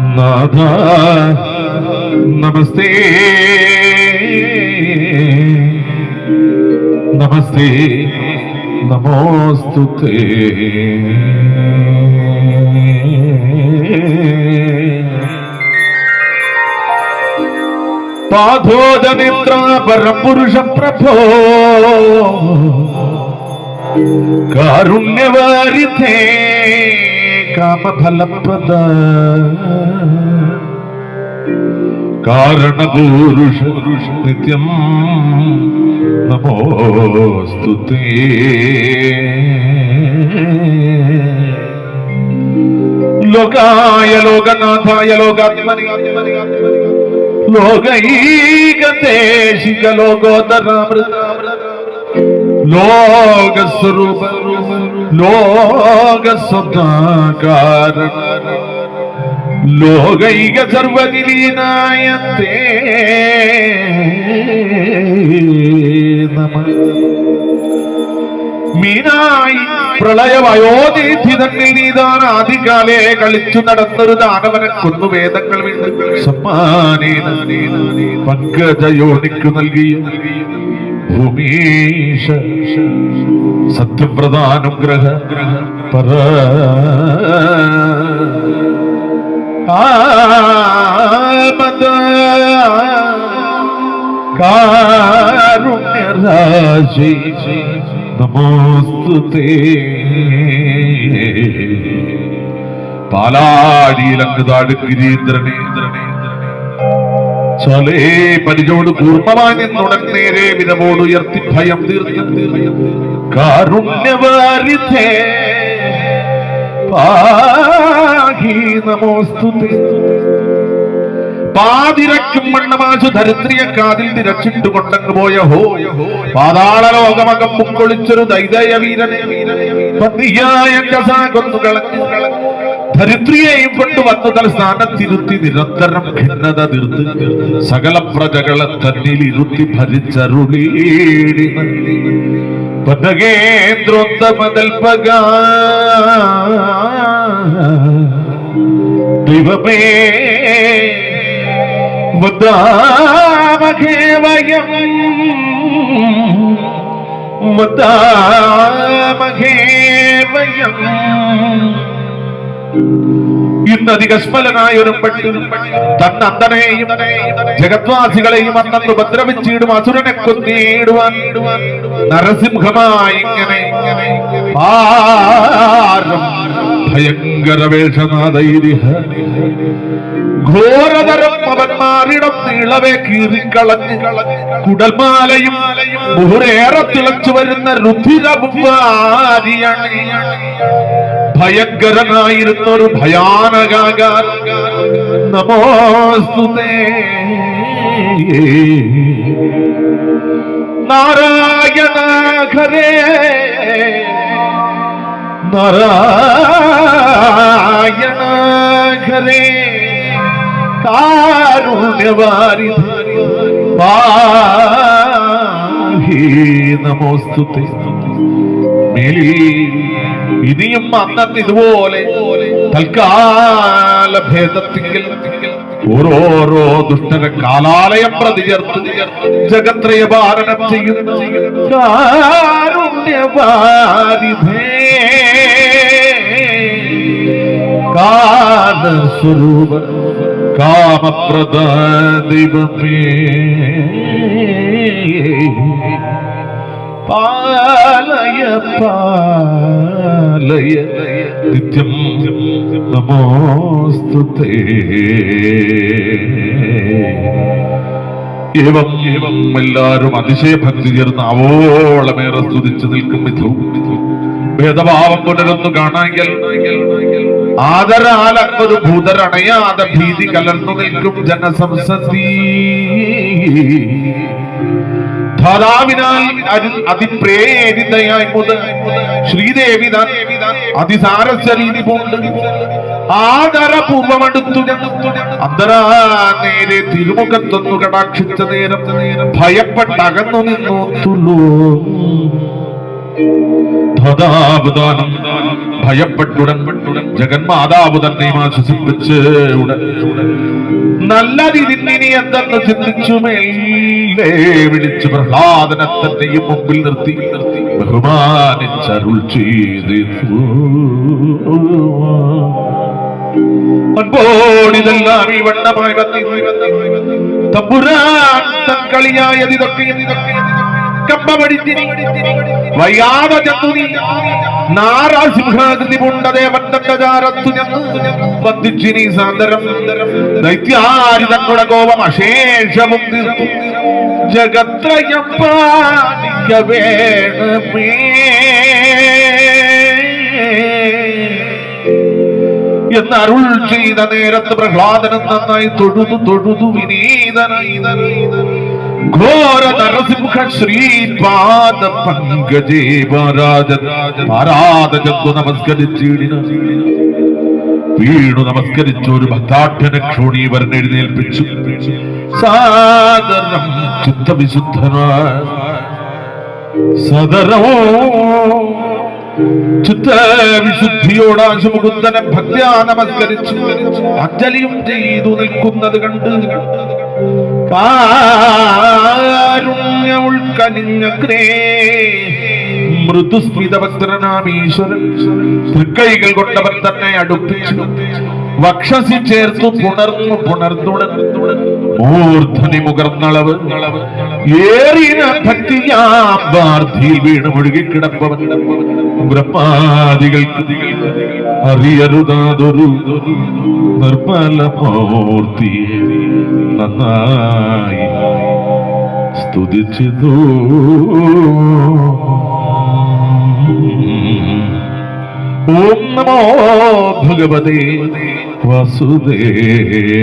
നാഥ നമസ്തേ നമസ്തേ നമോസ്തുതേ പാഥോദമിത്ര പരപുരുഷ പ്രഭോ కామఫలప్రద. కారణపూరుష నిత్యం నమోస్తు లోకాయ లోకనాథాయ లోకాత్మని లోకైక దేశిక లోకోత్తరామృతామృత ലോകസ്വരൂപ സ്വരൂപ ലോകൈക സർവനിലീനായ ലോകൈക നമ. മീനായി പ്രളയവയോധി തന്നിൽ നീതാൻ ആദികാലേ കളിച്ചു നടന്നൊരു ദാനവനെ കൊന്നു വേദങ്ങൾ വീണ് സമ്മാനേന നൽകിയ ഭൂമീശ സത്യപ്രധാനുഗ്രഹ പര. കാരുണ്യരാശി ഗിരീന്ദ്രനേന്ദ്രനേ പാലാടിയിലങ്ങുതാട് ഗിരീന്ദ്രനെ. ചലേ പരിചോട് കൂർമ്മമായി നിന്നുടൻ നേരെ വിരവോട് ഉയർത്തി ഭയം കാരുണ്യവാരിധേ പാഹി നമോസ്തുതേ. പാതിരക്കും മണ്ണമാശു ധരിത്രിയെ കാതിൽ തിരച്ചിട്ട് കൊണ്ടങ്ങ് പോയ ഹോ. പാതാള ലോകമകം മുക്കൊളിച്ചൊരു ദൈതയ വീരനെ വീരനെ പതിയായ കസാ കൊന്നു കളഞ്ഞു. ധരിത്രിയെയും കൊണ്ട് വന്നു തലസ്ഥാനത്തിരുത്തി നിരന്തരം ഭിന്നത നിർത്ത് സകല പ്രജകളെ തന്നിൽ ഇരുത്തി ഭരിച്ചരുളീടി. പദകേന്ദ്രോത്തമതൽപക ദൈവമേ മുദ്ദാമഖേ വയം മുദ്ദാമഖേ നികസ്ഫലനായ ഒരു പെട്ടി തന്നന്തനെയും ജഗത്വാസികളെയും അന്നു ഉപദ്രവിച്ചിടും അസുരനെ കൊന്നേടുവാൻ നരസിംഹമായി ഇങ്ങനെ ഭയങ്കര വേഷനാഥൈരിഹ ഘോരതരം അവന്മാരിടം നീളവെ കീറിക്കളഞ്ഞ് കുടൽമാലയും മുഹുരേറെ തിളച്ചു വരുന്ന രുധിരവും വാരിയാണ് ഭയങ്കരനായിരുന്ന ഒരു ഭയാനകാകാർ നമോസ്തുതേ നാരായണ ഖരേ കാരുണ്യവാരി നമോസ്തുതേ മേലി ഇനിയും അന്നത്തെ ഇതുപോലെ തൽക്കാല ഭേദത്തിങ്കിൽ ഓരോരോ ദുഷ്ടര കാലാലയം പ്രതി ചേർത്ത് ജഗത്രയ ഭാരണം ചെയ്യുന്ന കാമപ്രദ ദൈവമേ. പാലയ പാലയ നിത്യം നമോസ്തുതേ. ഏവം ഏവം എല്ലാവരും അതിശയഭക്തി ചേർന്ന് അവോളമേറെ സ്തുതിച്ചു നിൽക്കും വിധവും ഭേദഭാവം പുനരൊന്നു കാണാങ്കിൽ ആദരാലൊരു ഭൂതരണയാതെ ഭീതി കലർന്നു നിൽക്കും ജനസംസതി ധാരാവിനാൽ അതി- അതിപ്രേരിതയായി മുതൽ ശ്രീദേവി താൻ അതിസാരസ്വരീതി പൂണ്ട് ആദരപൂർവമെടുത്തു അന്തരാ നേരെ തിരുമുഖത്തൊന്നു കടാ- കടാക്ഷിച്ച നേരം ഭയപ്പെട്ടകന്നു നിന്നു തുള്ളൂ. ധതാവതാനം ഭയപ്പെട്ടുടൻ ജഗന്മാതാവ് തന്നെ ആശ്വസിപ്പിച്ച് ഉടൻ നല്ലതിനി എന്തെന്ന് ചിന്തിച്ചു മേലേ വിളിച്ചു പ്രഹ്ലാദനെ തന്നെയും മുമ്പിൽ നിർത്തി ബഹുമാനിച്ചരുൾ ചെയ്തു. അൻപോടിതെല്ലാം ഈ വണ്ണമായി തമ്പുരാൻ തൻ കളിയായതിതൊക്കെ കമ്പമടിച്ചിനി വയ്യാതെ ചെന്നു നീ. നാരാസിംഹാകൃതി പൂണ്ടദേവൻ തന്റെ ചാരത്തു ചെന്ന്. വന്ദിച്ചിനി സാന്ദരം. ദൈത്യാരിതങ്ങളുടെ കോപം അശേഷവും തീർത്തു. ജഗത്രയം പാലിക്ക വേണമേ എന്ന് അരുൾ ചെയ്ത നേരത്ത് പ്രഹ്ലാദനം നന്നായി തൊഴുതു തൊഴുതു വിനീതനായി. ഘോര നരസിംഹ ശ്രീപാദ പങ്കജേ നമസ്കരിച്ചിടിന. വീണു നമസ്കരിച്ച ഒരു ഭക്താഠ്യനെ ക്ഷോണീവരൻ എഴുന്നേൽപ്പിച്ചു. സാദരം ചിത്തവിശുദ്ധനായ. സദരമോ ചിത്തവിശുദ്ധിയോട് ആശുമുകുന്ദനെ ഭക്ത്യാ നമസ്കരിച്ചു. അഞ്ജലിയും ചെയ്തു നിൽക്കുന്നത് കണ്ട്. കാരുണ്യ ഉൾക്കനിഞ്ഞഗ്രേ മൃദുസ്മിത ഭക്തനാമീശ്വരൻ തൃക്കൈകൾ കൊണ്ടവൻ തന്നെ അടുപ്പിച്ചു. വക്ഷസി ചേർത്തു പുണർന്നു പുണർന്നുണർന്നു മുകർന്നളവ്. ഏറിന വീണ് മുഴുകിക്കിടപ്പവൻ. അറിയരുതാതൊരു নাই স্তুতিছে তো ওম নমো ভগবতে বাসুদেবায়।